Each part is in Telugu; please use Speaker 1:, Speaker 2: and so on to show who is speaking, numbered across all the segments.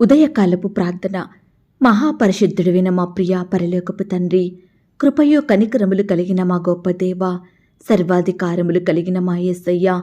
Speaker 1: ఉదయకాలపు ప్రార్థన. మహాపరిశుద్ధుడివిన మా ప్రియ పరలోకపు తండ్రి కృపయో కనికరములు కలిగిన మా గొప్ప దేవ సర్వాధికారములు కలిగిన మా యేసయ్య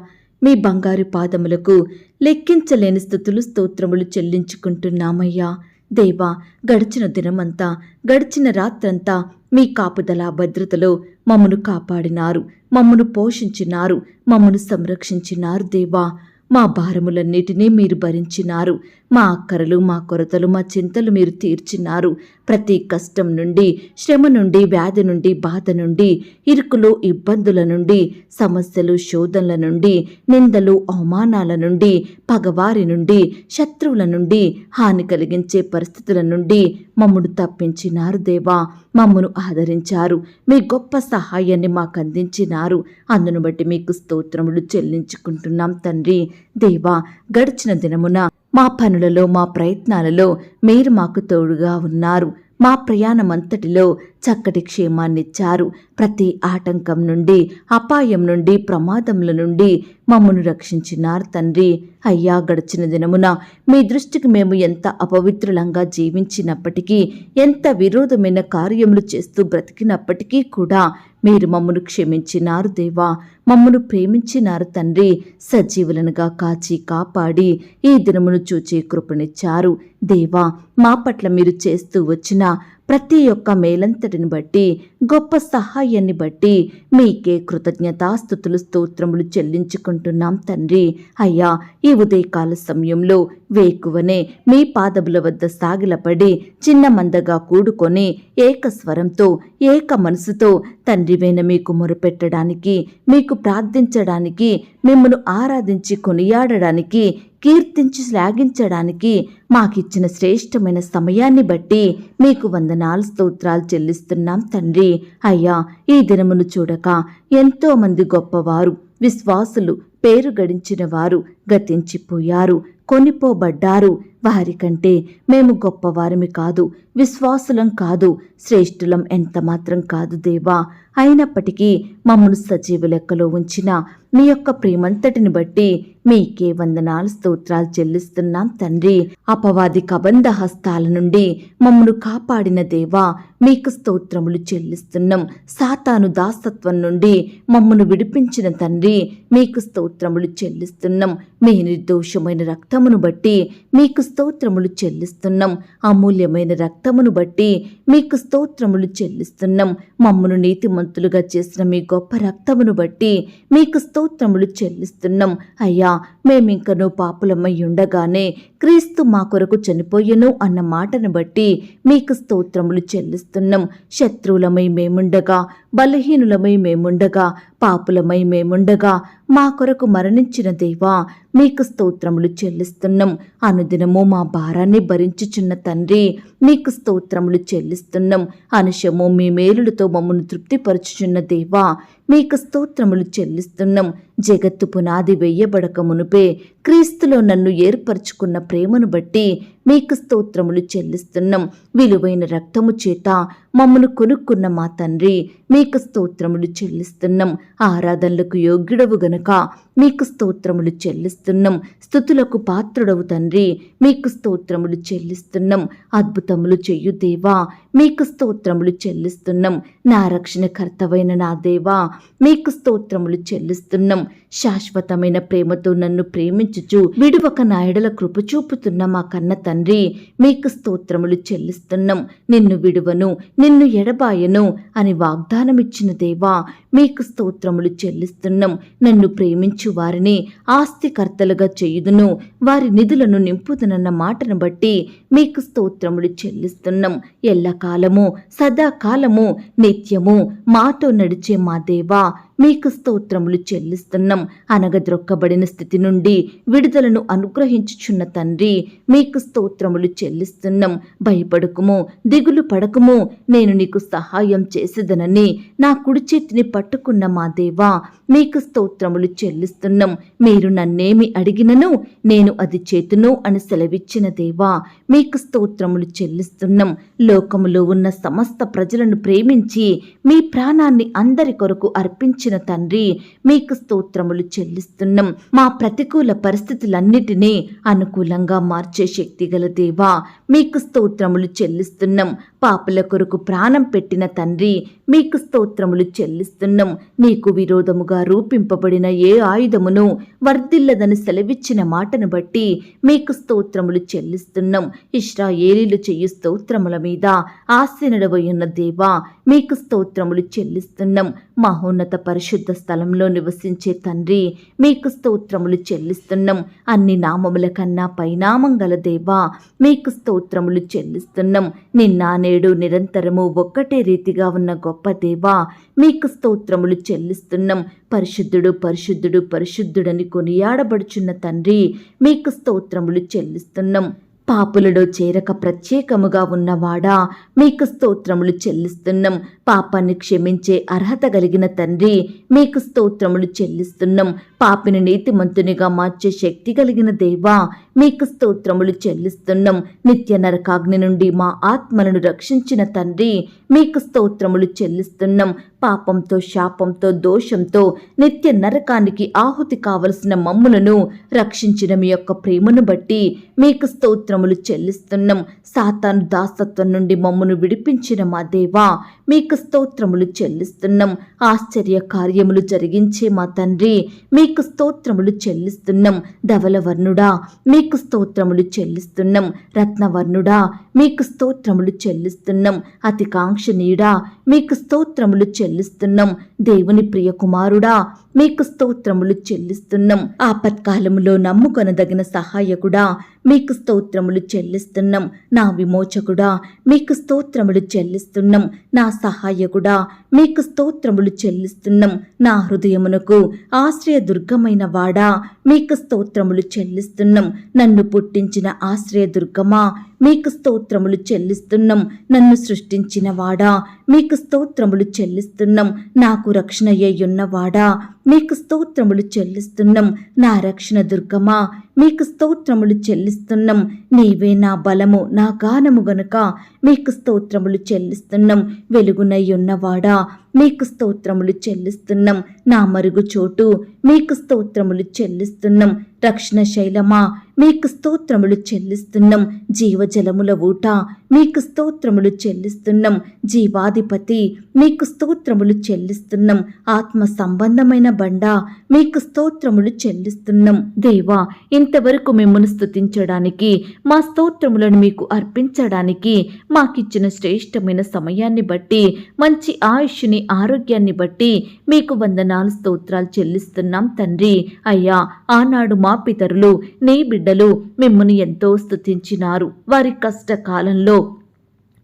Speaker 1: మీ బంగారు పాదములకు లెక్కించలేని స్థుతులు స్తోత్రములు చెల్లించుకుంటున్నామయ్యా. దేవా గడిచిన దినమంతా గడిచిన రాత్రంతా మీ కాపుదల భద్రతలో మమ్మను కాపాడినారు మమ్మను పోషించినారు మమ్మను సంరక్షించినారు దేవా. మా భారములన్నిటినీ మీరు భరించినారు. మా అక్కరలు మా కొరతలు మా చింతలు మీరు తీర్చినారు. ప్రతి కష్టం నుండి శ్రమ నుండి వ్యాధి నుండి బాధ నుండి ఇరుకులు ఇబ్బందుల నుండి సమస్యలు శోధనల నుండి నిందలు అవమానాల నుండి పగవారి నుండి శత్రువుల నుండి హాని కలిగించే పరిస్థితుల నుండి మమ్మను తప్పించినారు దేవా. మమ్మను ఆదరించారు. మీ గొప్ప సహాయాన్ని మాకు అందించినారు. అందును బట్టి మీకు స్తోత్రములు చెల్లించుకుంటున్నాం తండ్రి. దేవా గడిచిన దినమున మా పనులలో మా ప్రయత్నాలలో మీరు మాకు తోడుగా ఉన్నారు. మా ప్రయాణమంతటిలో చక్కటి క్షేమాన్నిచ్చారు. ప్రతి ఆటంకం నుండి అపాయం నుండి ప్రమాదముల నుండి మమ్మను రక్షించినారు తండ్రి. అయ్యా గడిచిన దినమున మీ దృష్టికి మేము ఎంత అపవిత్రులంగా జీవించినప్పటికీ ఎంత విరోధమైన కార్యములు చేస్తూ బ్రతికినప్పటికీ కూడా మీరు మమ్మను క్షమించినారు దేవా. మమ్మను ప్రేమించినారు తండ్రి. సజీవులనుగా కాచి కాపాడి ఈ దినమును చూచే కృపనిచ్చారు. దేవా మా పట్ల మీరు చేస్తూ వచ్చిన ప్రతి ఒక్క మేలంతటిని బట్టి గొప్ప సహాయాన్ని బట్టి మీకే కృతజ్ఞతాస్థుతులు స్తోత్రములు చెల్లించుకుంటున్నాం తండ్రి. అయ్యా ఈ ఉదయకాల సమయంలో వేకువనే మీ పాదముల వద్ద సాగిలపడి చిన్న మందగా కూడుకొని ఏక స్వరంతో ఏక మనసుతో తండ్రివైన మీకు మొరపెట్టడానికి మీకు ప్రార్థించడానికి మిమ్మను ఆరాధించి కొనియాడడానికి కీర్తించి శ్లాఘించడానికి మాకిచ్చిన శ్రేష్టమైన సమయాన్ని బట్టి మీకు వందనాలు స్తోత్రాలు చెల్లిస్తున్నాం తండ్రి. అయ్యా ఈ దినమును చూడక ఎంతోమంది గొప్పవారు విశ్వాసులు పేరు గడించిన వారు గతించిపోయారు కొనిపోబడ్డారు. వారికంటే మేము గొప్పవారమి కాదు విశ్వాసులం కాదు శ్రేష్ఠులం ఎంత మాత్రం కాదు దేవా. అయినప్పటికీ మమ్మను సజీవ లెక్కలో ఉంచిన మీ యొక్క ప్రేమంతటిని బట్టి మీకే వందనాలు స్తోత్రాలు చెల్లిస్తున్నాం తండ్రి. అపవాది కబంధ హస్తాల నుండి మమ్మను కాపాడిన దేవా మీకు స్తోత్రములు చెల్లిస్తున్నాం. సాతాను దాసత్వం నుండి మమ్మను విడిపించిన తండ్రి మీకు స్తోత్రములు చెల్లిస్తున్నాం. మీ నిర్దోషమైన రక్తమును బట్టి మీకు స్తోత్రములు చెల్లిస్తున్నాం. అమూల్యమైన రక్తమును బట్టి మీకు స్తోత్రములు చెల్లిస్తున్నాం. మమ్మను నీతిమంతులుగా చేసిన మీ గొప్ప రక్తమును బట్టి మీకు స్తోత్రములు చెల్లిస్తున్నాం. అయ్యా మేమింకను పాపులమై ఉండగానే క్రీస్తు మా కొరకు చనిపోయెను అన్న మాటను బట్టి మీకు స్తోత్రములు చెల్లిస్తున్నాం. శత్రువులమై మేముండగా బలహీనులమై మేముండగా పాపులమై మేముండగా మా కొరకు మరణించిన దేవా మీకు స్తోత్రములు చెల్లిస్తున్నాం. అనుదినము మా భారాన్ని భరించుచున్న తండ్రి మీకు స్తోత్రములు చెల్లిస్తున్నాం. అనుషము మీ మేలులతో మమ్మను తృప్తిపరచుచున్న దేవా మీకు స్తోత్రములు చెల్లిస్తున్నాం. జగత్తు పునాది వెయ్యబడక మునుపే క్రీస్తులో నన్ను ఏర్పరచుకున్న ప్రేమను బట్టి మీకు స్తోత్రములు చెల్లిస్తున్నాం. విలువైన రక్తము చేత మమ్మను కొనుక్కున్న మా తండ్రి మీకు స్తోత్రములు చెల్లిస్తున్నాం. ఆరాధనలకు యోగ్యుడవు గనుక మీకు స్తోత్రములు చెల్లిస్తున్నాం. స్థుతులకు పాత్రుడవు తండ్రి మీకు స్తోత్రములు చెల్లిస్తున్నాం. అద్భుతములు చెయ్యు దేవా మీకు స్తోత్రములు చెల్లిస్తున్నాం. నా రక్షణకర్తవైన నా దేవా మీకు స్తోత్రములు చెల్లిస్తున్నాం. శాశ్వతమైన ప్రేమతో నన్ను ప్రేమించుచు విడువక నాయడల కృప చూపుతున్న మా కన్న తండ్రి మీకు స్తోత్రములు చెల్లిస్తున్నాం. నిన్ను విడువను నిన్ను ఎడబాయను అని వాగ్దానమిచ్చిన దేవా మీకు స్తోత్రములు చెల్లిస్తున్నాం. నన్ను ప్రేమించు వారిని ఆస్తికర్తలుగా చేయుదును. వారి నిధులను నింపుదనన్న మాటను బట్టి మీకు స్తోత్రములు చెల్లిస్తున్నాం. ఎల్లకాలము సదాకాలము నిత్యము మాతో నడిచే మా దేవా మీకు స్తోత్రములు చెల్లిస్తున్నాం. అనగద్రొక్కబడిన స్థితి నుండి విడుదలను అనుగ్రహించుచున్న తండ్రి మీకు స్తోత్రములు చెల్లిస్తున్నాం. భయపడకుము దిగులు పడకుము. నేను నీకు సహాయం చేసేదనని నా కుడి చేతిని పట్టుకున్న మా దేవా మీకు స్తోత్రములు చెల్లిస్తున్నాం. మీరు నన్నేమి అడిగినను నేను అది చేతును అని సెలవిచ్చిన దేవా మీకు స్తోత్రములు చెల్లిస్తున్నాం. లోకములో ఉన్న సమస్త ప్రజలను ప్రేమించి మీ ప్రాణాన్ని అందరి కొరకు అర్పించిన ఇచ్చిన తండ్రి మీకు స్తోత్రములు చెల్లిస్తున్నాం. మా ప్రతికూల పరిస్థితులన్నిటినీ అనుకూలంగా మార్చే శక్తి గల దేవా మీకు స్తోత్రములు చెల్లిస్తున్నాం. పాపల కొరకు ప్రాణం పెట్టిన తండ్రి మీకు స్తోత్రములు చెల్లిస్తున్నాం. నీకు విరోధముగా రూపింపబడిన ఏ ఆయుధమును వర్ధిల్లదని సెలవిచ్చిన మాటను బట్టి మీకు స్తోత్రములు చెల్లిస్తున్నాం. ఇష్రాయేలీలు చెయ్యి స్తోత్రముల మీద ఆశీనుడవై ఉన్న దేవా మీకు స్తోత్రములు చెల్లిస్తున్నాం. మహోన్నత పరిశుద్ధ స్థలంలో నివసించే తండ్రి మీకు స్తోత్రములు చెల్లిస్తున్నాం. అన్ని నామముల కన్నా పైనామం గల దేవా మీకు స్తోత్రములు చెల్లిస్తున్నాం. నిన్న నేడు నిరంతరము ఒక్కటే రీతిగా ఉన్న గొప్ప దేవా మీకు స్తోత్రములు చెల్లిస్తున్నాం. పరిశుద్ధుడు పరిశుద్ధుడు పరిశుద్ధుడని కొనియాడబడుచున్న తండ్రి మీకు స్తోత్రములు చెల్లిస్తున్నాం. పాపులలో చేరక ప్రత్యేకముగా ఉన్నవాడా? మీకు స్తోత్రములు చెల్లిస్తున్నాం. పాపాన్ని క్షమించే అర్హత కలిగిన తండ్రి మీకు స్తోత్రములు చెల్లిస్తున్నాం. పాపిని నీతిమంతునిగా మార్చే శక్తి కలిగిన దేవా మీకు స్తోత్రములు చెల్లిస్తున్నాం. నిత్య నరకాగ్ని నుండి మా ఆత్మలను రక్షించిన తండ్రి మీకు స్తోత్రములు చెల్లిస్తున్నాం. పాపంతో శాపంతో దోషంతో నిత్య నరకానికి ఆహుతి కావలసిన మమ్ములను రక్షించిన మీ యొక్క ప్రేమను బట్టి మీకు స్తోత్రములు చెల్లిస్తున్నాం. సాతాను దాసత్వం నుండి మమ్మును విడిపించిన మా దేవా మీకు స్తోత్రములు చెల్లిస్తున్నాం. ఆశ్చర్య కార్యములు జరిగించే మా తండ్రి మీకు స్తోత్రములు చెల్లిస్తున్నాం. ధవలవర్ణుడా మీకు స్తోత్రములు చెల్లిస్తున్నాం. రత్నవర్ణుడా మీకు స్తోత్రములు చెల్లిస్తున్నాం. అతికాంక్షనీయుడా మీకు స్తోత్రములు చెల్లిస్తున్నాం. దేవుని ప్రియ కుమారుడా మీకు స్తోత్రములు చెల్లిస్తున్నాం. ఆపత్కాలములో నమ్ముకొనదగిన సహాయకుడా మీకు స్తోత్రములు చెల్లిస్తున్నాం. నా విమోచకుడా మీకు స్తోత్రములు చెల్లిస్తున్నాం. నా సహాయకుడా మీకు స్తోత్రములు చెల్లిస్తున్నాం. నా హృదయమునకు ఆశ్రయదుర్గమైన వాడా మీకు స్తోత్రములు చెల్లిస్తున్నాం. నన్ను పుట్టించిన ఆశ్రయదుర్గమా మీకు స్తోత్రములు చెల్లిస్తున్నాం. నన్ను సృష్టించిన వాడా మీకు స్తోత్రములు చెల్లిస్తున్నాం. నాకు రక్షణ అయ్యున్నవాడా మీకు స్తోత్రములు చెల్లిస్తున్నాం. నా రక్షణ దుర్గమా మీకు స్తోత్రములు చెల్లిస్తున్నాం. నీవే నా బలము నా గానము గనుక మీకు స్తోత్రములు చెల్లిస్తున్నాం. వెలుగునయ్యున్నవాడా మీకు స్తోత్రములు చెల్లిస్తున్నాం. నా మరుగు చోటు మీకు స్తోత్రములు చెల్లిస్తున్నాం. రక్షణ శైలమా మీకు స్తోత్రములు చెల్లిస్తున్నాం. జీవజలముల ఊట మీకు స్తోత్రములు చెల్లిస్తున్నాం. జీవాధిపతి మీకు స్తోత్రములు చెల్లిస్తున్నాం. ఆత్మ సంబంధమైన బండ మీకు స్తోత్రములు చెల్లిస్తున్నాం. దేవా ఇంతవరకు మిమ్మల్ని స్తుతించడానికి మా స్తోత్రములను మీకు అర్పించడానికి మాకిచ్చిన శ్రేష్టమైన సమయాన్ని బట్టి మంచి ఆయుష్ని ఆరోగ్యాన్ని బట్టి మీకు వందనాలు స్తోత్రాలు చెల్లిస్తున్నాం తండ్రి. అయ్యా ఆనాడు మా పితరులు నీ బిడ్డ బిడ్డలు మిమ్మల్ని ఎంతో స్తుతించినారు. వారి కష్టకాలంలో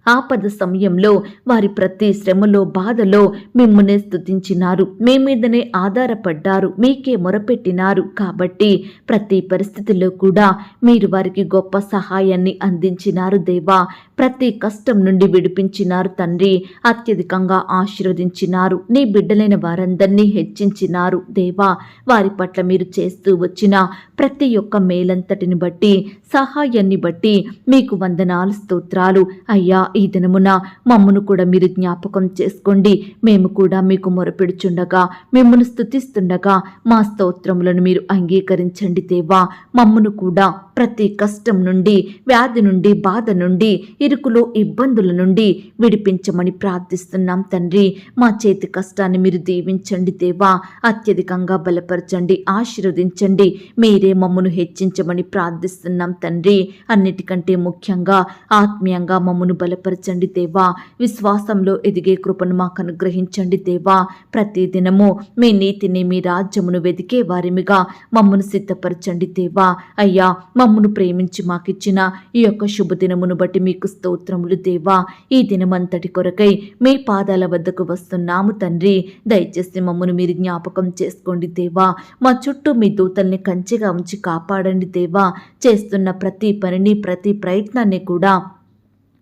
Speaker 1: ఆపద సమయంలో వారి ప్రతి శ్రమలో బాధలో మిమ్మల్ని స్తుతించినారు. మీ మీదనే ఆధారపడ్డారు. మీకే మొరపెట్టినారు. కాబట్టి ప్రతి పరిస్థితిలో కూడా మీరు వారికి గొప్ప సహాయాన్ని అందించినారు దేవా. ప్రతి కష్టం నుండి విడిపించినారు తండ్రి. అత్యధికంగా ఆశీర్వదించినారు. నీ బిడ్డలైన వారందరినీ హెచ్చించినారు దేవా. వారి పట్ల మీరు చేస్తూ వచ్చిన ప్రతి ఒక్క మేలంతటిని బట్టి సహాయాన్ని బట్టి మీకు వందనాలు స్తోత్రాలు. అయ్యా ఈ దినమున మమ్మను కూడా మీరు జ్ఞాపకం చేసుకోండి. మేము కూడా మీకు మొరపెడుచుండగా మిమ్మల్ని స్థుతిస్తుండగా మా స్తోత్రములను మీరు అంగీకరించండి దేవా. మమ్మను కూడా ప్రతి కష్టం నుండి వ్యాధి నుండి బాధ నుండి ఇరుకులు ఇబ్బందుల నుండి విడిపించమని ప్రార్థిస్తున్నాం తండ్రి. మా చేతి కష్టాన్ని మీరు దీవించండి దేవా. అత్యధికంగా బలపరచండి ఆశీర్వదించండి. మీరే మమ్మను హెచ్చించమని ప్రార్థిస్తున్నాం తండ్రి. అన్నిటికంటే ముఖ్యంగా ఆత్మీయంగా మమ్మను బలపరచండి దేవా. విశ్వాసంలో ఎదిగే కృపను మాకు అనుగ్రహించండి దేవా. ప్రతి దినము మీ నీతిని మీ రాజ్యమును వెదికే వారిమిగా మమ్మను సిద్ధపరచండి దేవా. అయ్యా మమ్మను ప్రేమించి మాకిచ్చిన ఈ యొక్క శుభదినమును బట్టి మీకు స్తోత్రములు దేవా. ఈ దినమంతటి కొరకై మీ పాదాల వద్దకు వస్తున్నాము తండ్రి. దయచేసి మమ్మను మీరు జ్ఞాపకం చేసుకోండి దేవా. మా చుట్టూ మీ దూతల్ని కంచెగా ఉంచి కాపాడండి దేవా. చేస్తున్న ప్రతి పనిని ప్రతి ప్రయత్నాన్ని కూడా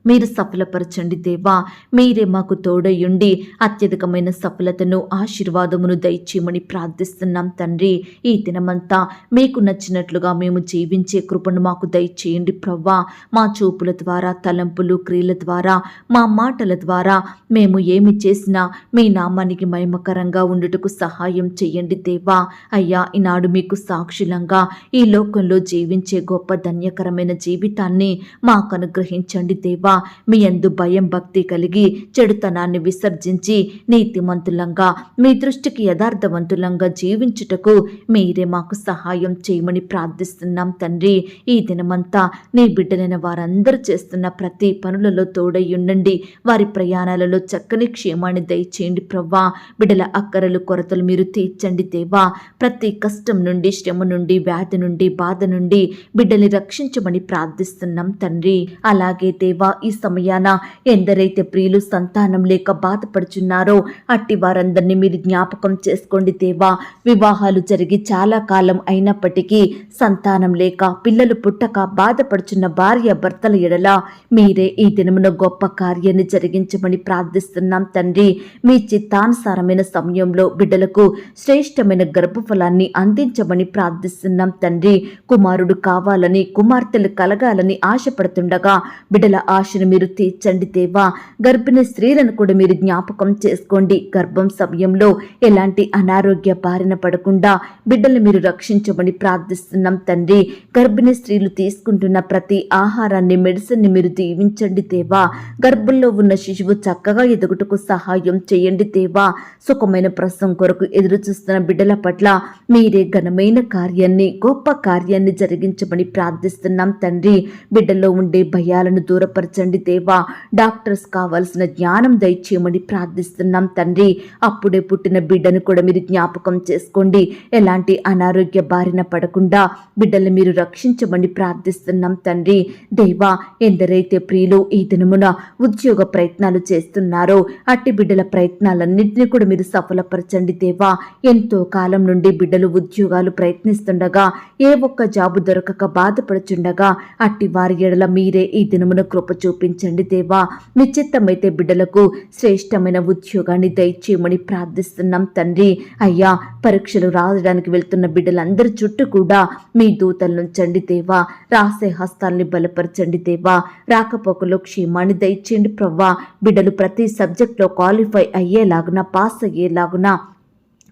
Speaker 1: మీరు సఫలపరచండి దేవా. మీరే మాకు తోడయుండి అత్యధికమైన సఫలతను ఆశీర్వాదమును దయచేయమని ప్రార్థిస్తున్నాం తండ్రి. ఈ దినమంతా మీకు నచ్చినట్లుగా మేము జీవించే కృపను మాకు దయచేయండి ప్రవ్వా. మా చూపుల ద్వారా తలంపులు క్రియల ద్వారా మా మాటల ద్వారా మేము ఏమి చేసినా మీ నామానికి మహిమకరంగా ఉండుటకు సహాయం చేయండి దేవా. అయ్యా ఈనాడు మీకు సాక్షులంగా ఈ లోకంలో జీవించే గొప్ప ధన్యకరమైన జీవితాన్ని మాకు అనుగ్రహించండి దేవా. మీ యందు భయం భక్తి కలిగి చెడుతనాన్ని విసర్జించి నీతిమంతులంగా మీ దృష్టికి యథార్థవంతులంగా జీవించుటకు మీరే మాకు సహాయం చేయమని ప్రార్థిస్తున్నాం తండ్రి. ఈ దినమంతా నీ బిడ్డలైన వారందరూ చేస్తున్న ప్రతి పనులలో తోడై ఉండండి. వారి ప్రయాణాలలో చక్కని క్షేమాన్ని దయచేయండి ప్రవ్వా. బిడ్డల అక్కరలు కొరతలు మీరు తీర్చండి దేవా. ప్రతి కష్టం నుండి శ్రమ నుండి వ్యాధి నుండి బాధ నుండి బిడ్డని రక్షించమని ప్రార్థిస్తున్నాం తండ్రి. అలాగే దేవా ఈ సమయాన ఎందరైతే ప్రియులు సంతానం లేక బాధపడుచున్నారో అట్టి వారందరినీ మీరు జ్ఞాపకం చేసుకోండి దేవా. వివాహాలు జరిగి చాలా కాలం అయినప్పటికీ సంతానం లేక పిల్లలు పుట్టక బాధపడుచున్న భార్య భర్తల ఎడల మీరే ఈ దినమున గొప్ప కార్యాన్ని జరిగించమని ప్రార్థిస్తున్నాం తండ్రి. మీ చిత్తానుసారమైన సమయంలో బిడ్డలకు శ్రేష్టమైన గర్భఫలాన్ని అందించమని ప్రార్థిస్తున్నాం తండ్రి. కుమారుడు కావాలని కుమార్తెలు కలగాలని ఆశపడుతుండగా బిడ్డల ఆశను మీరు తీర్చండి దేవా. గర్భిణీ స్త్రీలను కూడా మీరు జ్ఞాపకం చేసుకోండి. గర్భం సమయంలో ఎలాంటి అనారోగ్య బారిన పడకుండా బిడ్డలు మీరు రక్షించమని ప్రార్థిస్తున్నాం తండ్రి. గర్భిణీ స్త్రీలు తీసుకుంటున్న ప్రతి ఆహారాన్ని మెడిసిన్ని మీరు దీవించండి దేవా. గర్భంలో ఉన్న శిశువు చక్కగా ఎదుగుటకు సహాయం చేయండి దేవా. సుఖమైన ప్రసవం కొరకు ఎదురు చూస్తున్న బిడ్డల పట్ల మీరే ఘనమైన కార్యాన్ని గొప్ప కార్యాన్ని జరిగించమని ప్రార్థిస్తున్నాం తండ్రి. బిడ్డలో ఉండే భయాలను దూరపరచండి. దేవా. డాక్టర్స్ కావాల్సిన జ్ఞానం దయచేయమని ప్రార్థిస్తున్నాం తండ్రి. అప్పుడే పుట్టిన బిడ్డను కూడా మీరు జ్ఞాపకం చేసుకోండి. ఎలాంటి అనారోగ్య బారిన పడకుండా బిడ్డలు మీరు రక్షించమని ప్రార్థిస్తున్నాం తండ్రి. దేవా ఎందరైతే ప్రియులు ఈ దినమున ఉద్యోగ ప్రయత్నాలు చేస్తున్నారో అట్టి బిడ్డల ప్రయత్నాలన్నింటినీ కూడా మీరు సఫలపరచండి దేవా. ఎంతో కాలం నుండి బిడ్డలు ఉద్యోగాలు ప్రయత్నిస్తుండగా ఏ ఒక్క జాబు దొరకక బాధపడుచుండగా అట్టి వారి ఎడల మీరే ఈ దినమున కృప చూపించండి దేవా. మీ చిత్తమైతే బిడ్డలకు శ్రేష్టమైన ఉద్యోగాన్ని దయచేయమని ప్రార్థిస్తున్నాం తండ్రి. అయ్యా పరీక్షలు రాయడానికి వెళ్తున్న బిడ్డలందరి చుట్టూ కూడా మీ దూతలు నుంచండి దేవా. రాసే హస్తాల్ని బలపరచండి దేవా. రాకపోకలో క్షేమాన్ని దయచేయండి ప్రవ్వా. బిడ్డలు ప్రతి సబ్జెక్ట్లో క్వాలిఫై అయ్యేలాగున పాస్ అయ్యేలాగున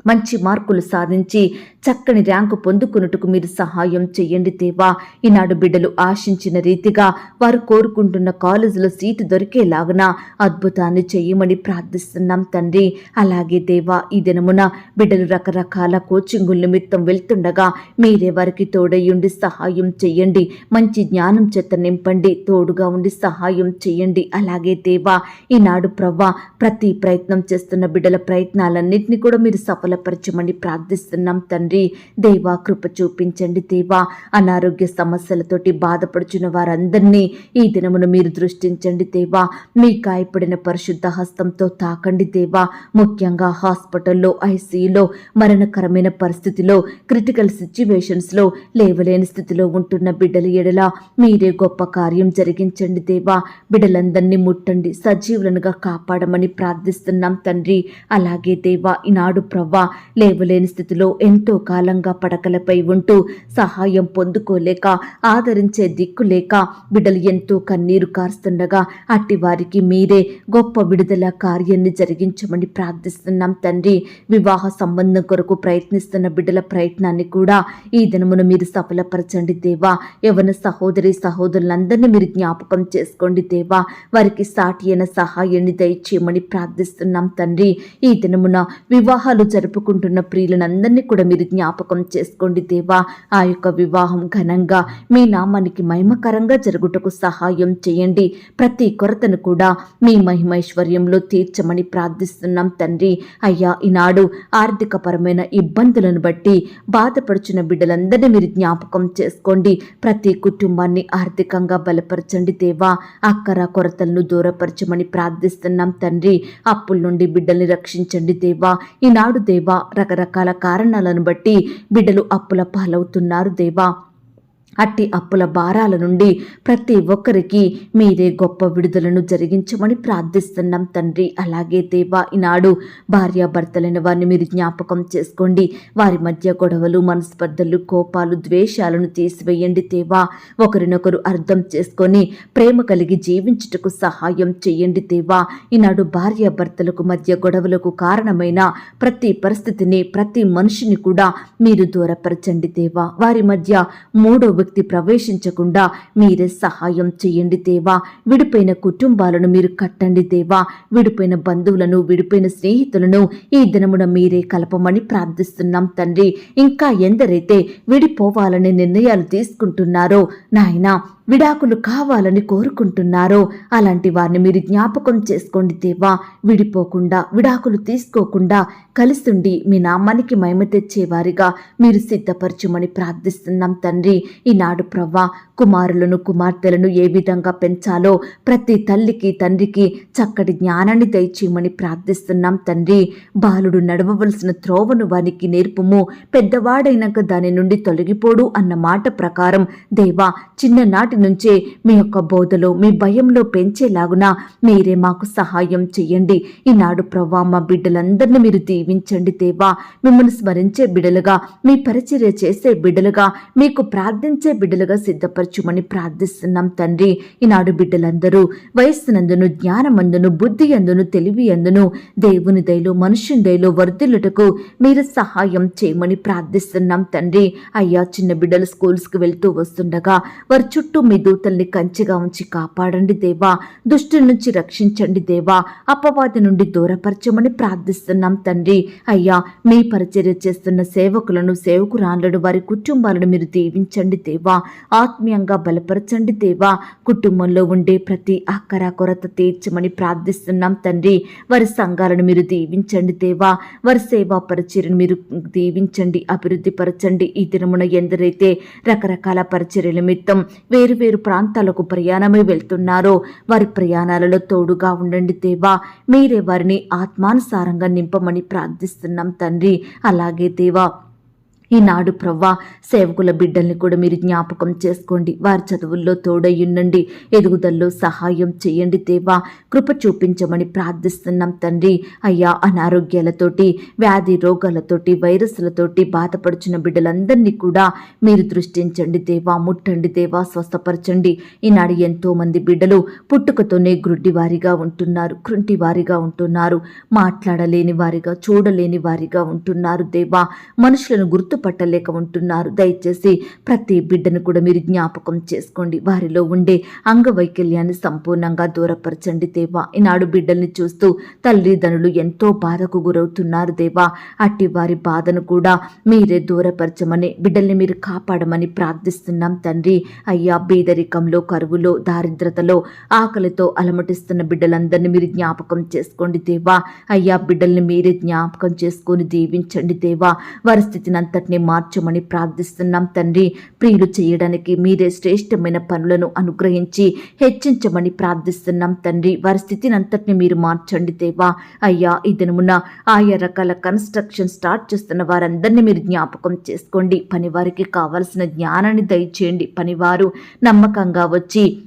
Speaker 1: మంచి మార్కులు సాధించి చక్కని ర్యాంకు పొందుకున్నట్టుకు మీరు సహాయం చేయండి దేవా. ఈనాడు బిడ్డలు ఆశించిన రీతిగా వారు కోరుకుంటున్న కాలేజీలో సీటు దొరికేలాగున అద్భుతాన్ని చేయమని ప్రార్థిస్తున్నాం తండ్రి. అలాగే దేవా ఈ దినమున బిడ్డలు రకరకాల కోచింగుల నిమిత్తం వెళ్తుండగా మీరే వారికి తోడయ్యుండి సహాయం చేయండి. మంచి జ్ఞానం చేత నింపండి తోడుగా ఉండి సహాయం చేయండి. అలాగే దేవా ఈనాడు ప్రవ్వా ప్రతి ప్రయత్నం చేస్తున్న బిడ్డల ప్రయత్నాలన్నింటినీ కూడా మీరు సఫలపరచమని ప్రార్థిస్తున్నాం తండ్రి. దేవా కృప చూపించండి దేవా. అనారోగ్య సమస్యలతోటి బాధపడుచున్న వారందరినీ ఈ దినమును మీరు దృష్టించండి దేవా. మీ గాయపడిన పరిశుద్ధ హస్తంతో తాకండి దేవా. ముఖ్యంగా హాస్పిటల్లో ఐసీయూలో మరణకరమైన పరిస్థితిలో క్రిటికల్ సిచ్యువేషన్స్లో లేవలేని స్థితిలో ఉంటున్న బిడ్డల ఎడల మీరే గొప్ప కార్యం జరిగించండి దేవా. బిడ్డలందరినీ ముట్టండి. సజీవులనుగా కాపాడమని ప్రార్థిస్తున్నాం తండ్రి. అలాగే దేవా ఈనాడు ప్రవ్వా లేవలేని స్థితిలో ఎంతో కాలంగా పడకలపై ఉంటూ సహాయం పొందుకోలేక ఆదరించే దిక్కు లేక బిడ్డలు ఎంతో కన్నీరు కారుస్తుండగా అట్టి వారికి మీరే గొప్ప విడుదల కార్యాన్ని జరిగించమని ప్రార్థిస్తున్నాం తండ్రి. వివాహ సంబంధం కొరకు ప్రయత్నిస్తున్న బిడ్డల ప్రయత్నాన్ని కూడా ఈ దినమున మీరు సఫలపరచండి దేవా. యవన సహోదరి సహోదరులందరినీ మీరు జ్ఞాపకం చేసుకోండి దేవా. వారికి సాటి అయిన సహాయాన్ని దయచేయమని ప్రార్థిస్తున్నాం తండ్రి. ఈ దినమున వివాహాలు జరుపుకుంటున్న ప్రియులందరినీ కూడా మీరు జ్ఞాపకం చేసుకోండి దేవా. ఆ యొక్క వివాహం ఘనంగా మీ నామానికి మహిమకరంగా జరుగుటకు సహాయం చేయండి. ప్రతి కొరతను కూడా మీ మహిమైశ్వర్యంలో తీర్చమని ప్రార్థిస్తున్నాం తండ్రి. అయ్యా ఈనాడు ఆర్థికపరమైన ఇబ్బందులను బట్టి బాధపడుచున్న బిడ్డలందరినీ మీరు జ్ఞాపకం చేసుకోండి. ప్రతి కుటుంబాన్ని ఆర్థికంగా బలపరచండి దేవా. అక్కర కొరతలను దూరపరచమని ప్రార్థిస్తున్నాం తండ్రి. అప్పుల నుండి బిడ్డల్ని రక్షించండి దేవా. ఈనాడు దేవా రకరకాల కారణాలను బట్టి బిడ్డలు అప్పుల పాలవుతున్నారు దేవా. అట్టి అప్పుల భారాల నుండి ప్రతి ఒక్కరికి మీరే గొప్ప విడుదలను జరిగించమని ప్రార్థిస్తున్నాం తండ్రి. అలాగే దేవా ఈనాడు భార్యాభర్తలైన వారిని మీరు జ్ఞాపకం చేసుకోండి. వారి మధ్య గొడవలు మనస్పర్ధలు కోపాలు ద్వేషాలను తీసివేయండి దేవా. ఒకరినొకరు అర్థం చేసుకొని ప్రేమ కలిగి జీవించుటకు సహాయం చేయండి దేవా. ఈనాడు భార్యాభర్తలకు మధ్య గొడవలకు కారణమైన ప్రతి పరిస్థితిని ప్రతి మనిషిని కూడా మీరు దూరపరచండి దేవా. వారి మధ్య మూడో వ్యక్తి ప్రవేశించకుండా మీరే సహాయం చేయండి దేవా. విడిపోయిన కుటుంబాలను మీరు కట్టండి దేవా. విడిపోయిన బంధువులను విడిపోయిన స్నేహితులను ఈ దినమున మీరే కలపమని ప్రార్థిస్తున్నాం తండ్రి. ఇంకా ఎందరైతే విడిపోవాలనే నిర్ణయాలు తీసుకుంటున్నారో నాయనా విడాకులు కావాలని కోరుకుంటున్నారో అలాంటి వారిని మీరు జ్ఞాపకం చేసుకోండి దేవా. విడిపోకుండా విడాకులు తీసుకోకుండా కలిసుండి మీ నామానికి మహిమ తెచ్చేవారిగా మీరు సిద్ధపరచుమని ప్రార్థిస్తున్నాం తండ్రి. ఈనాడు ప్రవ్వా కుమారులను కుమార్తెలను ఏ విధంగా పెంచాలో ప్రతి తల్లికి తండ్రికి చక్కటి జ్ఞానాన్ని దయచేయమని ప్రార్థిస్తున్నాం తండ్రి. బాలుడు నడవవలసిన త్రోవను వానికి నేర్పుము. పెద్దవాడైనాక దాని నుండి తొలగిపోడు అన్న మాట ప్రకారం దేవా చిన్ననాటి నుంచే మీ యొక్క బోధలో మీ భయంలో పెంచేలాగున మీరే మాకు సహాయం చేయండి ఈనాడు ప్రవ్వా మా బిడ్డలందరినీ మీరు దీవించండి దేవా. మిమ్మల్ని స్మరించే బిడ్డలుగా మీ పరిచర్య చేసే బిడ్డలుగా మీకు ప్రార్థించే బిడ్డలుగా సిద్ధపరచుమని ప్రార్థిస్తున్నాం తండ్రి. ఈనాడు బిడ్డలందరూ వయస్సునందును జ్ఞానమందును బుద్ధి అందును తెలివి అందును దేవుని దయలో మనుషుని దయలో వర్ధిల్లుటకు మీరు సహాయం చేయమని ప్రార్థిస్తున్నాం తండ్రి. అయ్యా చిన్న బిడ్డలు స్కూల్స్కి వెళ్తూ వస్తుండగా వారి చుట్టూ మీ దూతల్ని కంచిగా ఉంచి కాపాడండి దేవా. దుష్టుల నుంచి రక్షించండి దేవా. అపవాది నుండి దూరపరచమని ప్రార్థిస్తున్నాం తండ్రి. అయ్యా మీ పరిచర్య చేస్తున్న సేవకులను సేవకురాళ్ళను వారి కుటుంబాలను మీరు దీవించండి దేవా. ఆత్మీయంగా బలపరచండి దేవా. కుటుంబంలో ఉండే ప్రతి అక్కర కొరత తీర్చమని ప్రార్థిస్తున్నాం తండ్రి. వారి సంఘాలను మీరు దీవించండి దేవా. వారి సేవా పరిచర్యను మీరు దీవించండి అభివృద్ధి పరచండి. ఈ దినమున ఎందరైతే రకరకాల పరిచర్యల నిమిత్తం వేరు వేరు ప్రాంతాలకు ప్రయాణమై వెళ్తున్నారో. వారి ప్రయాణాలలో తోడుగా ఉండండి దేవా. మీరే వారిని ఆత్మానుసారంగా నింపమని ప్రార్థిస్తున్నాం తండ్రి. అలాగే దేవా ఈనాడు ప్రవ్వా సేవకుల బిడ్డల్ని కూడా మీరు జ్ఞాపకం చేసుకోండి. వారి చదువుల్లో తోడయ్యుండండి. ఎదుగుదల్లో సహాయం చేయండి దేవా. కృప చూపించమని ప్రార్థిస్తున్నాం తండ్రి. అయ్యా అనారోగ్యాలతోటి వ్యాధి రోగాలతోటి వైరస్లతోటి బాధపడుచున్న బిడ్డలందరినీ కూడా మీరు దృష్టించండి దేవా. ముట్టండి దేవా. స్వస్థపరచండి. ఈనాడు ఎంతో మంది బిడ్డలు పుట్టుకతోనే గ్రుడ్డి వారిగా ఉంటున్నారు కృంటి వారిగా ఉంటున్నారు మాట్లాడలేని వారిగా చూడలేని వారిగా ఉంటున్నారు దేవా. మనుషులను గుర్తు పట్టలేక ఉంటున్నారు. దయచేసి ప్రతి బిడ్డను కూడా మీరు జ్ఞాపకం చేసుకోండి. వారిలో ఉండే అంగవైకల్యాన్ని సంపూర్ణంగా దూరపరచండి దేవా. ఈనాడు బిడ్డల్ని చూస్తూ తల్లిదండ్రులు ఎంతో బాధకు గురవుతున్నారు దేవా. అట్టి వారి బాధను కూడా మీరే దూరపరచమని బిడ్డల్ని మీరు కాపాడమని ప్రార్థిస్తున్నాం తండ్రి. అయ్యా బీదరికంలో కరువులో దారిద్రతలో ఆకలితో అలమటిస్తున్న బిడ్డలందరినీ మీరు జ్ఞాపకం చేసుకోండి దేవా. అయ్యా బిడ్డల్ని మీరే జ్ఞాపకం చేసుకొని దీవించండి దేవా. వారి స్థితిని అంతటినీ మార్చమని ప్రార్థిస్తున్నాం తండ్రి. ప్రియులు చేయడానికి మీరే శ్రేష్టమైన పనులను అనుగ్రహించి హెచ్చించమని ప్రార్థిస్తున్నాం తండ్రి. వారి స్థితిని అంతటిని మీరు మార్చండి దేవా. అయ్యా ఈ దినమున ఆయా రకాల కన్స్ట్రక్షన్ స్టార్ట్ చేస్తున్న వారందరినీ మీరు జ్ఞాపకం చేసుకోండి. పనివారికి కావలసిన జ్ఞానాన్ని దయచేయండి. పనివారు నమ్మకంగా వచ్చి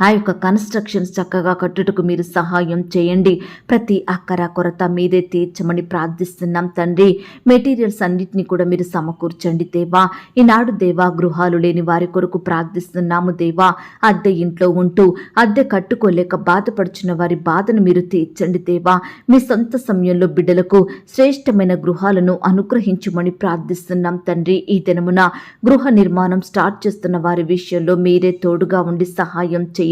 Speaker 1: ఆ యొక్క కన్స్ట్రక్షన్స్ చక్కగా కట్టుటకు మీరు సహాయం చేయండి. ప్రతి అక్కర కొరత మీరే తీర్చమని ప్రార్థిస్తున్నాం తండ్రి. మెటీరియల్స్ అన్నిటిని కూడా మీరు సమకూర్చండి దేవా. ఈనాడు దేవా గృహాలు లేని వారి కొరకు ప్రార్థిస్తున్నాము దేవా. అద్దె ఇంట్లో ఉంటూ అద్దె కట్టుకోలేక బాధపడుచున్న వారి బాధను మీరు తీర్చండి దేవా. మీ సొంత సమయంలో బిడ్డలకు శ్రేష్టమైన గృహాలను అనుగ్రహించమని ప్రార్థిస్తున్నాం తండ్రి. ఈ దినమున గృహ నిర్మాణం స్టార్ట్ చేస్తున్న వారి విషయంలో మీరే తోడుగా ఉండి సహాయం చేయండి.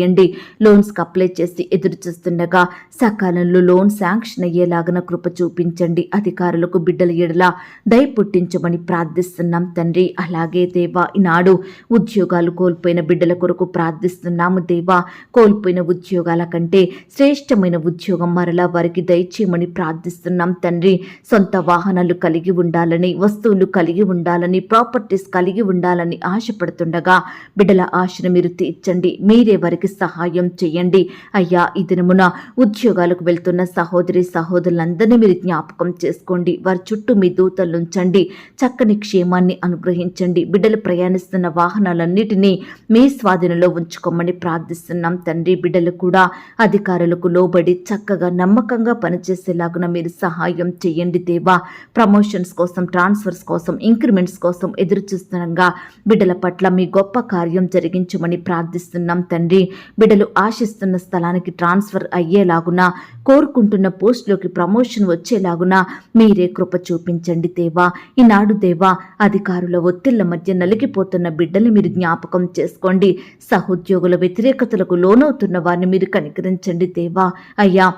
Speaker 1: లోన్స్కి అప్లై చేసి ఎదురు చూస్తుండగా సకాలంలో లోన్ శాంక్షన్ అయ్యేలాగన కృప చూపించండి. అధికారులకు బిడ్డల ఎడల దయ పుట్టించమని ప్రార్థిస్తున్నాం తండ్రి. అలాగే దేవా ఈనాడు ఉద్యోగాలు కోల్పోయిన బిడ్డల కొరకు ప్రార్థిస్తున్నాము దేవా. కోల్పోయిన ఉద్యోగాల కంటే శ్రేష్టమైన ఉద్యోగం మరలా వారికి దయచేయమని ప్రార్థిస్తున్నాం తండ్రి. సొంత వాహనాలు కలిగి ఉండాలని వస్తువులు కలిగి ఉండాలని ప్రాపర్టీస్ కలిగి ఉండాలని ఆశపడుతుండగా బిడ్డల ఆశను మీరు తీర్చండి. మీరే వారికి వారికి సహాయం చేయండి. అయ్యా ఈ దినమున ఉద్యోగాలకు వెళ్తున్న సహోదరి సహోదరులందరినీ మీరు జ్ఞాపకం చేసుకోండి. వారి చుట్టూ మీ దూతలు ఉంచండి. చక్కని క్షేమాన్ని అనుగ్రహించండి. బిడ్డలు ప్రయాణిస్తున్న వాహనాలన్నిటినీ మీ స్వాధీనంలో ఉంచుకోమని ప్రార్థిస్తున్నాం తండ్రి. బిడ్డలు కూడా అధికారులకు లోబడి చక్కగా నమ్మకంగా పనిచేసేలాగున మీరు సహాయం చేయండి దేవా. ప్రమోషన్స్ కోసం ట్రాన్స్ఫర్స్ కోసం ఇంక్రిమెంట్స్ కోసం ఎదురు చూస్తుండగా బిడ్డల పట్ల మీ గొప్ప కార్యం జరిగించమని ప్రార్థిస్తున్నాం తండ్రి. బిడ్డలు ఆశిస్తున్న స్థలానికి ట్రాన్స్ఫర్ అయ్యేలాగున కోరుకుంటున్న పోస్టులోకి ప్రమోషన్ వచ్చేలాగున మీరే కృప చూపించండి దేవా. ఈనాడు దేవా అధికారుల ఒత్తిళ్ళ మధ్య నలిగిపోతున్న బిడ్డల్ని మీరు జ్ఞాపకం చేసుకోండి. సహోద్యోగుల వ్యతిరేకతలకు లోనవుతున్న వారిని మీరు కనికరించండి దేవా. అయ్యా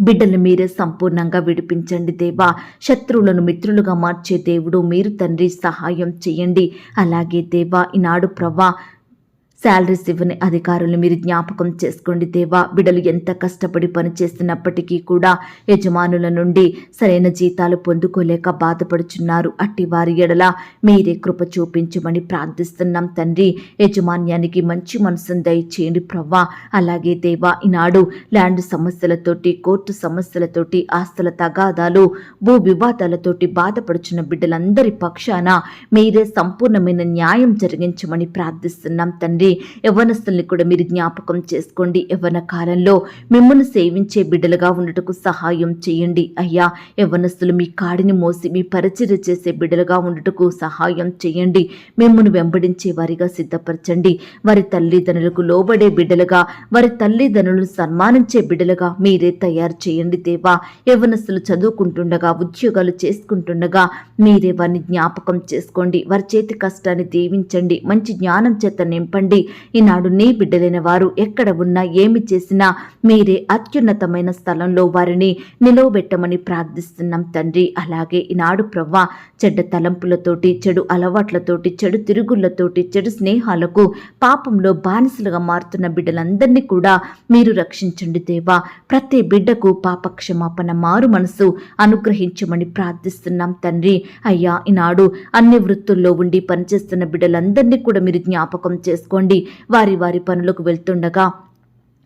Speaker 1: బిడ్డలు మీరే సంపూర్ణంగా విడిపించండి దేవా. శత్రువులను మిత్రులుగా మార్చే దేవుడు మీరు తండ్రి సహాయం చేయండి. అలాగే దేవా ఈనాడు ప్రవ్వా శాలరీస్ ఇవ్వని అధికారులు మీరు జ్ఞాపకం చేసుకోండి దేవా. బిడ్డలు ఎంత కష్టపడి పనిచేస్తున్నప్పటికీ కూడా యజమానుల నుండి సరైన జీతాలు పొందుకోలేక బాధపడుచున్నారు. అట్టి వారి ఎడల మీరే కృప చూపించమని ప్రార్థిస్తున్నాం తండ్రి. యజమాన్యానికి మంచి మనసును దయచేయండి ప్రవ్వా. అలాగే దేవా ఈనాడు ల్యాండ్ సమస్యలతోటి కోర్టు సమస్యలతోటి ఆస్తుల తగాదాలు భూ వివాదాలతోటి బాధపడుచున్న బిడ్డలందరి పక్షాన మీరే సంపూర్ణమైన న్యాయం జరిగించమని ప్రార్థిస్తున్నాం తండ్రి. యవ్వనస్తుల్ని కూడా మీరు జ్ఞాపకం చేసుకోండి. యవ్వన కాలంలో మిమ్మల్ని సేవించే బిడ్డలుగా ఉండటకు సహాయం చేయండి. అయ్యా యవ్వనస్తులు మీ కాడిని మోసి మీ పరిచర్య చేసే బిడ్డలుగా ఉండటకు సహాయం చేయండి. మిమ్మల్ని వెంబడించే వారిగా సిద్ధపరచండి. వారి తల్లిదండ్రులకు లోబడే బిడ్డలుగా వారి తల్లిదండ్రులను సన్మానించే బిడ్డలుగా మీరే తయారు చేయండి దేవా. యవ్వనస్తులు చదువుకుంటుండగా ఉద్యోగాలు చేసుకుంటుండగా మీరే వారిని జ్ఞాపకం చేసుకోండి. వారి చేతి కష్టాన్ని దీవించండి. మంచి జ్ఞానం చేత నింపండి. ఈనాడు నీ బిడ్డలైన వారు ఎక్కడ ఉన్నా ఏమి చేసినా మీరే అత్యున్నతమైన స్థలంలో వారిని నిలవబెట్టమని ప్రార్థిస్తున్నాం తండ్రి. అలాగే ఈనాడు ప్రవ్వ చెడ్డ తలంపులతోటి చెడు అలవాట్లతోటి చెడు తిరుగుళ్ళతోటి చెడు స్నేహాలకు పాపంలో బానిసలుగా మారుతున్న బిడ్డలందరినీ కూడా మీరు రక్షించండి దేవా. ప్రతి బిడ్డకు పాపక్షమాపణ మారు మనసు అనుగ్రహించమని ప్రార్థిస్తున్నాం తండ్రి. అయ్యా ఈనాడు అన్ని వృత్తుల్లో ఉండి పనిచేస్తున్న బిడ్డలందరినీ కూడా మీరు జ్ఞాపకం చేసుకోండి. వారి వారి పనులకు వెళ్తుండగా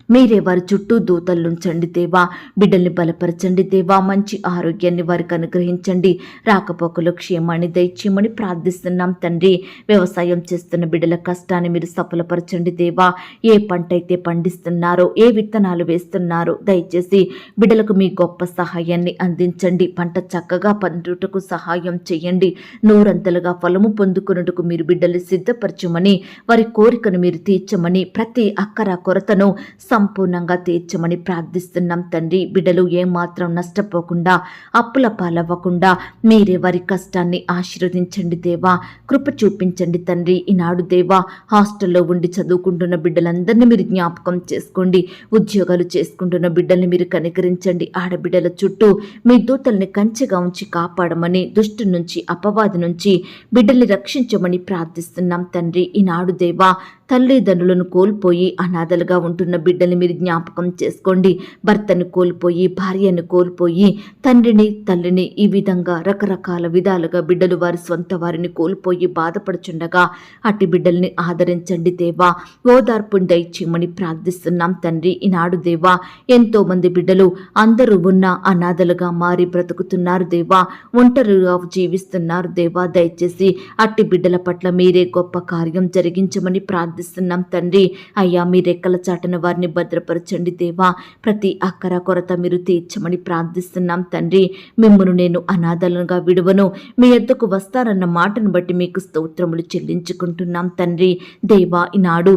Speaker 1: మీరే వారి చుట్టూ దూతలుంచండి దేవా. బిడ్డల్ని బలపరచండి దేవా. మంచి ఆరోగ్యాన్ని వారికి అనుగ్రహించండి. రాకపోకలు క్షేమాన్ని దయచేయమని ప్రార్థిస్తున్నాం తండ్రి. వ్యవసాయం చేస్తున్న బిడ్డల కష్టాన్ని మీరు సఫలపరచండి దేవా. ఏ పంట అయితే పండిస్తున్నారో ఏ విత్తనాలు వేస్తున్నారో దయచేసి బిడ్డలకు మీ గొప్ప సహాయాన్ని అందించండి. పంట చక్కగా పండుటకు సహాయం చేయండి. నూరంతలుగా ఫలము పొందుకున్నట్టుకు మీరు బిడ్డలు సిద్ధపరచమని వారి కోరికను మీరు తీర్చమని ప్రతి అక్కర కొరతను సంపూర్ణంగా తీర్చమని ప్రార్థిస్తున్నాం తండ్రి. బిడ్డలు ఏమాత్రం నష్టపోకుండా అప్పుల పాలవ్వకుండా మీరే వారి కష్టాన్ని ఆశీర్వదించండి దేవా. కృప చూపించండి తండ్రి. ఈనాడు దేవా హాస్టల్లో ఉండి చదువుకుంటున్న బిడ్డలందరినీ మీరు జ్ఞాపకం చేసుకోండి. ఉద్యోగాలు చేసుకుంటున్న బిడ్డల్ని మీరు కనికరించండి. ఆడబిడ్డల చుట్టూ మీ దూతల్ని కంచెగా ఉంచి కాపాడమని దుష్టు నుంచి అపవాది నుంచి బిడ్డల్ని రక్షించమని ప్రార్థిస్తున్నాం తండ్రి. ఈనాడు దేవా తల్లిదండ్రులను కోల్పోయి అనాథలుగా ఉంటున్న బిడ్డల్ని మీరు జ్ఞాపకం చేసుకోండి. భర్తను కోల్పోయి భార్యను కోల్పోయి తండ్రిని తల్లిని ఈ విధంగా రకరకాల విధాలుగా బిడ్డలు వారి సొంత వారిని కోల్పోయి బాధపడుచుండగా అట్టి బిడ్డల్ని ఆదరించండి దేవా. ఓదార్పుని దయచేయమని ప్రార్థిస్తున్నాం తండ్రి. ఈనాడు దేవా ఎంతో మంది బిడ్డలు అందరూ ఉన్న అనాథలుగా మారి బ్రతుకుతున్నారు దేవా. ఒంటరిగా జీవిస్తున్నారు దేవా. దయచేసి అట్టి బిడ్డల పట్ల మీరే గొప్ప కార్యం జరిగించమని ప్రార్థిస్తున్నాం తండ్రి. అయ్యా మీ రెక్కల చాటున వారిని భద్రపరచండి దేవా. ప్రతి అక్కర కొరత మీరు తీర్చమని ప్రార్థిస్తున్నాం తండ్రి. మిమ్మను నేను అనాథలుగా విడువను. మీ ఎద్దకు వస్తారన్న మాటను బట్టి మీకు స్తోత్రములు చెల్లించుకుంటున్నాం తండ్రి. దేవా ఈనాడు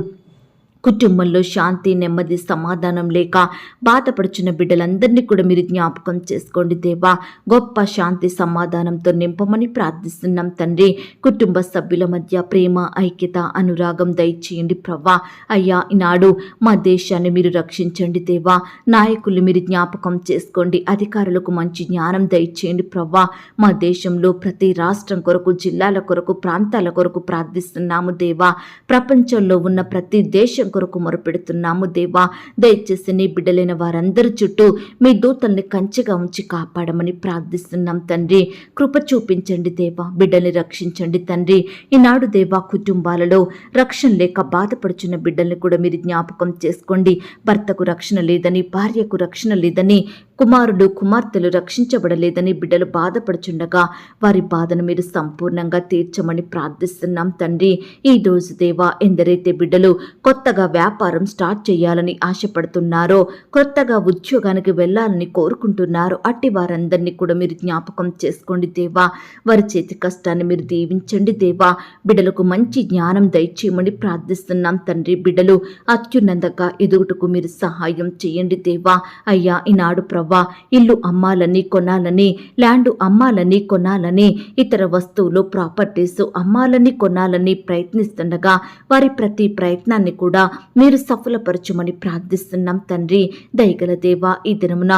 Speaker 1: కుటుంబంలో శాంతి నెమ్మది సమాధానం లేక బాధపడుచున్న బిడ్డలందరినీ కూడా మీరు జ్ఞాపకం చేసుకోండి దేవా. గొప్ప శాంతి సమాధానంతో నింపమని ప్రార్థిస్తున్నాం తండ్రి. కుటుంబ సభ్యుల మధ్య ప్రేమ ఐక్యత అనురాగం దయచేయండి ప్రవ్వా. అయ్యా ఈనాడు మా దేశాన్ని మీరు రక్షించండి దేవా. నాయకులు మీరు జ్ఞాపకం చేసుకోండి. అధికారులకు మంచి జ్ఞానం దయచేయండి ప్రవ్వా. మా దేశంలో ప్రతి రాష్ట్రం కొరకు జిల్లాల కొరకు ప్రాంతాల కొరకు ప్రార్థిస్తున్నాము దేవా. ప్రపంచంలో ఉన్న ప్రతి దేశం కొరకు మొరపెడుతున్నాము దేవా. దయచేసి నీ బిడ్డలైన వారందరి చుట్టూ మీ దూతల్ని కంచెగా ఉంచి కాపాడమని ప్రార్థిస్తున్నాం తండ్రి. కృప చూపించండి దేవా. బిడ్డల్ని రక్షించండి తండ్రి. ఈనాడు దేవా కుటుంబాలలో రక్షణ లేక బాధపడుచున్న బిడ్డల్ని కూడా మీరు జ్ఞాపకం చేసుకోండి. భర్తకు రక్షణ లేదని భార్యకు రక్షణ లేదని కుమారుడు కుమార్తెలు రక్షించబడలేదని బిడ్డలు బాధపడుచుండగా వారి బాధను మీరు సంపూర్ణంగా తీర్చమని ప్రార్థిస్తున్నాం తండ్రి. ఈ రోజు దేవా ఎందరైతే బిడ్డలు కొత్తగా వ్యాపారం స్టార్ట్ చేయాలని ఆశపడుతున్నారో కొత్తగా ఉద్యోగానికి వెళ్ళాలని కోరుకుంటున్నారో అట్టి వారందరినీ కూడా మీరు జ్ఞాపకం చేసుకోండి దేవా. వారి చేతి కష్టాన్ని మీరు దీవించండి దేవా. బిడ్డలకు మంచి జ్ఞానం దయచేయమని ప్రార్థిస్తున్నాం తండ్రి. బిడ్డలు అత్యున్నతంగా ఎదుగుటకు మీరు సహాయం చేయండి దేవా. అయ్యా ఈనాడు ప్రభు ప్రవ్వా ఇల్లు అమ్మాలని కొనాలని ల్యాండ్ అమ్మాలని కొనాలని ఇతర వస్తువులు ప్రాపర్టీస్ అమ్మాలని కొనాలని ప్రయత్నిస్తుండగా వారి ప్రతి ప్రయత్నాన్ని కూడా మీరు సఫలపరచమని ప్రార్థిస్తున్నాం తండ్రి. దయగల దేవా ఈ దినమున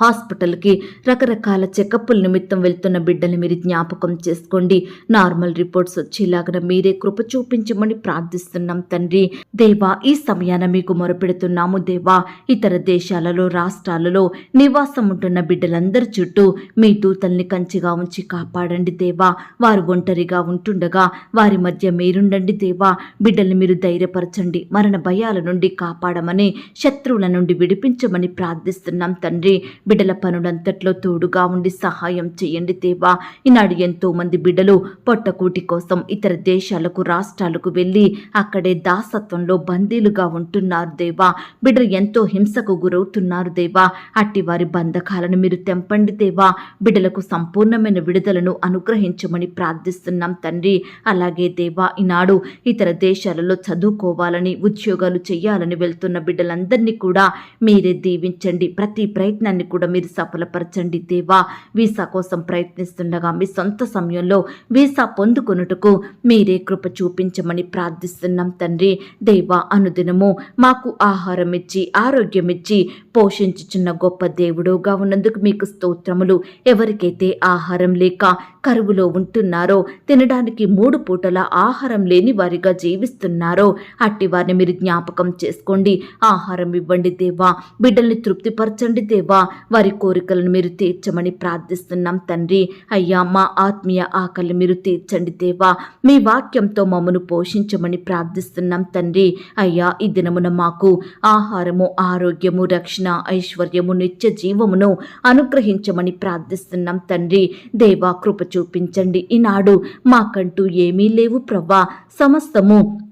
Speaker 1: హాస్పిటల్కి రకరకాల చెకప్పుల నిమిత్తం వెళ్తున్న బిడ్డని మీరు జ్ఞాపకం చేసుకోండి. నార్మల్ రిపోర్ట్స్ వచ్చేలాగా మీరే కృప చూపించమని ప్రార్థిస్తున్నాం తండ్రి. దేవా ఈ సమయాన మీకు మొరపెడుతున్నాము దేవా. ఇతర దేశాలలో రాష్ట్రాలలో నివాసం ఉంటున్న బిడ్డలందరి చుట్టూ మీ దూతల్ని కంచిగా ఉంచి కాపాడండి దేవా. వారు ఒంటరిగా ఉంటుండగా వారి మధ్య మీరుండండి దేవా. బిడ్డల్ని మీరు ధైర్యపరచండి మరణ భయాల నుండి కాపాడమని శత్రువుల నుండి విడిపించమని ప్రార్థిస్తున్నాం తండ్రి. బిడ్డల పనులంతట్లో తోడుగా ఉండి సహాయం చేయండి దేవా. ఈనాడు ఎంతో మంది బిడ్డలు పొట్టకూటి కోసం ఇతర దేశాలకు రాష్ట్రాలకు వెళ్ళి అక్కడే దాసత్వంలో బందీలుగా ఉంటున్నారు దేవా. బిడ్డలు ఎంతో హింసకు గురవుతున్నారు దేవా. అట్టి వారి బంధకాలను మీరు తెంపండి దేవా. బిడ్డలకు సంపూర్ణమైన విడుదలను అనుగ్రహించమని ప్రార్థిస్తున్నాం తండ్రి. అలాగే దేవా ఈనాడు ఇతర దేశాలలో చదువుకోవాలని ఉద్యోగాలు చేయాలని వెళ్తున్న బిడ్డలందరినీ కూడా మీరే దీవించండి. ప్రతి ప్రయత్నాన్ని కూడా మీరు సఫలపరచండి దేవా. వీసా కోసం ప్రయత్నిస్తుండగా మీ సొంత సమయంలో వీసా పొందుకొనుటకు మీరే కృప చూపించమని ప్రార్థిస్తున్నాం తండ్రి. దేవా అనుదినము మాకు ఆహారం ఇచ్చి ఆరోగ్యం ఇచ్చి పోషించుచున్న గొప్ప దేవుడుగా ఉన్నందుకు మీకు స్తోత్రములు. ఎవరికైతే ఆహారం లేక కరువులో ఉంటున్నారో తినడానికి మూడు పూటల ఆహారం లేని వారిగా జీవిస్తున్నారో అట్టి వారిని మీరు జ్ఞాపకం చేసుకోండి. ఆహారం ఇవ్వండి దేవా. బిడ్డల్ని తృప్తిపరచండి దేవా. వారి కోరికలను మీరు తీర్చమని ప్రార్థిస్తున్నాం తండ్రి. అయ్యా మా ఆత్మీయ ఆకలి మీరు తీర్చండి దేవా. మీ వాక్యంతో మమ్మను పోషించమని ప్రార్థిస్తున్నాం తండ్రి. అయ్యా ఈ దినమున మాకు ఆహారము ఆరోగ్యము రక్షణ ఐశ్వర్యము నిత్య జీవమును అనుగ్రహించమని ప్రార్థిస్తున్నాం తండ్రి. దేవా కృప చూపించండి. ఈనాడు మాకంటూ ఏమీ లేవు ప్రవ్వా సమస్తము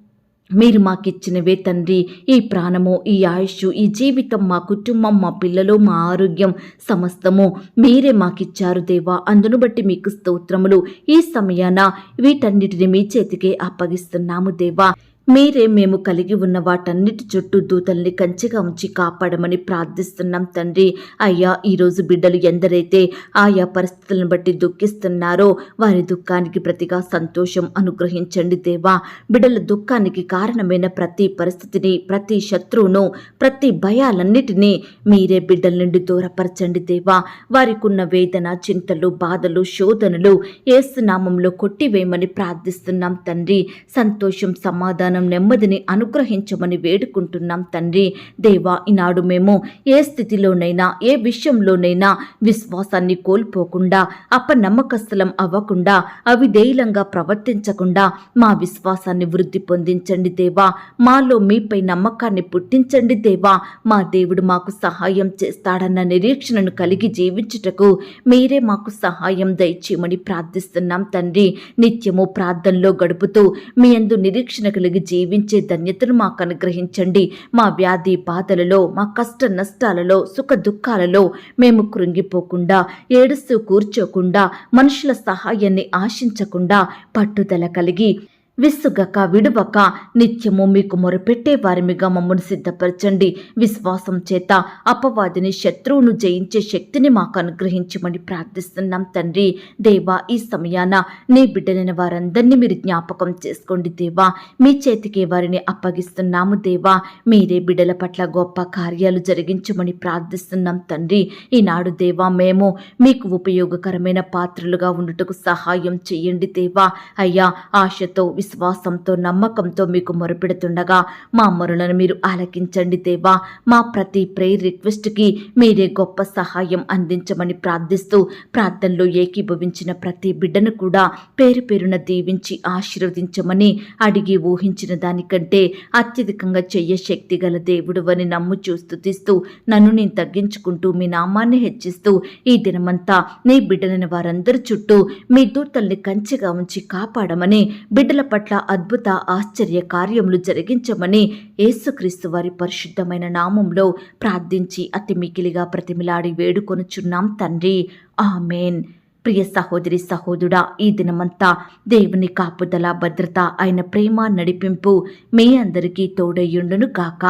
Speaker 1: మీరు మాకిచ్చినవే తండ్రి. ఈ ప్రాణము ఈ ఆయుష్ ఈ జీవితం మా కుటుంబం మా పిల్లలు మా ఆరోగ్యం సమస్తము మీరే మాకిచ్చారు దేవా. అందును బట్టి మీకు స్తోత్రములు. ఈ సమయాన వీటన్నిటిని మీ చేతికే అప్పగిస్తున్నాము దేవా. మీరే మేము కలిగి ఉన్న వాటన్నిటి చుట్టూ దూతల్ని కంచిగా ఉంచి కాపాడమని ప్రార్థిస్తున్నాం తండ్రి. అయ్యా ఈరోజు బిడ్డలు ఎందరైతే ఆయా పరిస్థితులను బట్టి దుఃఖిస్తున్నారో వారి దుఃఖానికి ప్రతిగా సంతోషం అనుగ్రహించండి దేవా. బిడ్డల దుఃఖానికి కారణమైన ప్రతి పరిస్థితిని ప్రతి శత్రువును ప్రతి భయాలన్నిటినీ మీరే బిడ్డల నుండి దూరపరచండి దేవా. వారికున్న వేదన చింతలు బాధలు శోధనలు ఏసునామంలో కొట్టివేయమని ప్రార్థిస్తున్నాం తండ్రి. సంతోషం సమాధానం నెమ్మదిని అనుగ్రహించమని వేడుకుంటున్నాం తండ్రి. దేవా ఈనాడు మేము ఏ స్థితిలోనైనా ఏ విషయంలోనైనా విశ్వాసాన్ని కోల్పోకుండా అపనమ్మకస్థలం అవ్వకుండా అవిధేయులంగా ప్రవర్తించకుండా మా విశ్వాసాన్ని వృద్ధి పొందించండి దేవా. మాలో మీపై నమ్మకాన్ని పుట్టించండి దేవా. మా దేవుడు మాకు సహాయం చేస్తాడన్న నిరీక్షణను కలిగి జీవించుటకు మీరే మాకు సహాయం దయచేయమని ప్రార్థిస్తున్నాం తండ్రి. నిత్యము ప్రార్థనలో గడుపుతూ మీ అందు నిరీక్షణ కలిగి జీవించే ధన్యతను మాకు అనుగ్రహించండి. మా వ్యాధి బాధలలో మా కష్ట నష్టాలలో సుఖ దుఃఖాలలో మేము కృంగిపోకుండా ఏడుస్తూ కూర్చోకుండా మనుషుల సహాయాన్ని ఆశించకుండా పట్టుదల కలిగి విసుగక విడువక నిత్యము మీకు మొరపెట్టే వారిమిగా మమ్మను సిద్ధపరచండి. విశ్వాసం చేత అపవాదిని శత్రువును జయించే శక్తిని మాకు అనుగ్రహించమని ప్రార్థిస్తున్నాం తండ్రి. దేవా ఈ సమయాన నీ బిడ్డలైన వారందరినీ మీరు జ్ఞాపకం చేసుకోండి దేవా. మీ చేతికి వారిని అప్పగిస్తున్నాము దేవా. మీరే బిడ్డల పట్ల గొప్ప కార్యాలు జరిగించమని ప్రార్థిస్తున్నాం తండ్రి. ఈనాడు దేవా మేము మీకు ఉపయోగకరమైన పాత్రలుగా ఉండుటకు సహాయం చేయండి దేవా. అయ్యా ఆశతో విశ్వాసంతో నమ్మకంతో మీకు మొరపెడుతుండగా మా మొరలను మీరు ఆలకించండి దేవా. మా ప్రతి ప్రేయర్ రిక్వెస్ట్కి మీరే గొప్ప సహాయం అందించమని ప్రార్థిస్తూ ప్రార్థనలో ఏకీభవించిన ప్రతి బిడ్డను కూడా పేరు పేరున దీవించి ఆశీర్వదించమని అడిగి ఊహించిన దానికంటే అత్యధికంగా చెయ్య శక్తి గల దేవుడు అని నమ్ము చూస్తుతిస్తూ నన్ను నేను తగ్గించుకుంటూ మీ నామాన్ని హెచ్చిస్తూ ఈ దినమంతా నీ బిడ్డలైన వారందరి చుట్టూ మీ దూతల్ని కంచెగా ఉంచి కాపాడమని బిడ్డల పట్ల అద్భుత ఆశ్చర్య కార్యములు జరిగించమని యేసుక్రీస్తు వారి పరిశుద్ధమైన నామంలో ప్రార్థించి అతి మికిలిగా ప్రతిమిలాడి వేడుకొనుచున్నాం తండ్రి. ఆమెన్. ప్రియ సహోదరి సహోదరుడా ఈ దినమంతా దేవుని కాపుదల భద్రత ఆయన ప్రేమ నడిపింపు మీ అందరికీ తోడయ్యుండును గాక.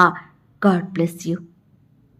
Speaker 1: God bless you.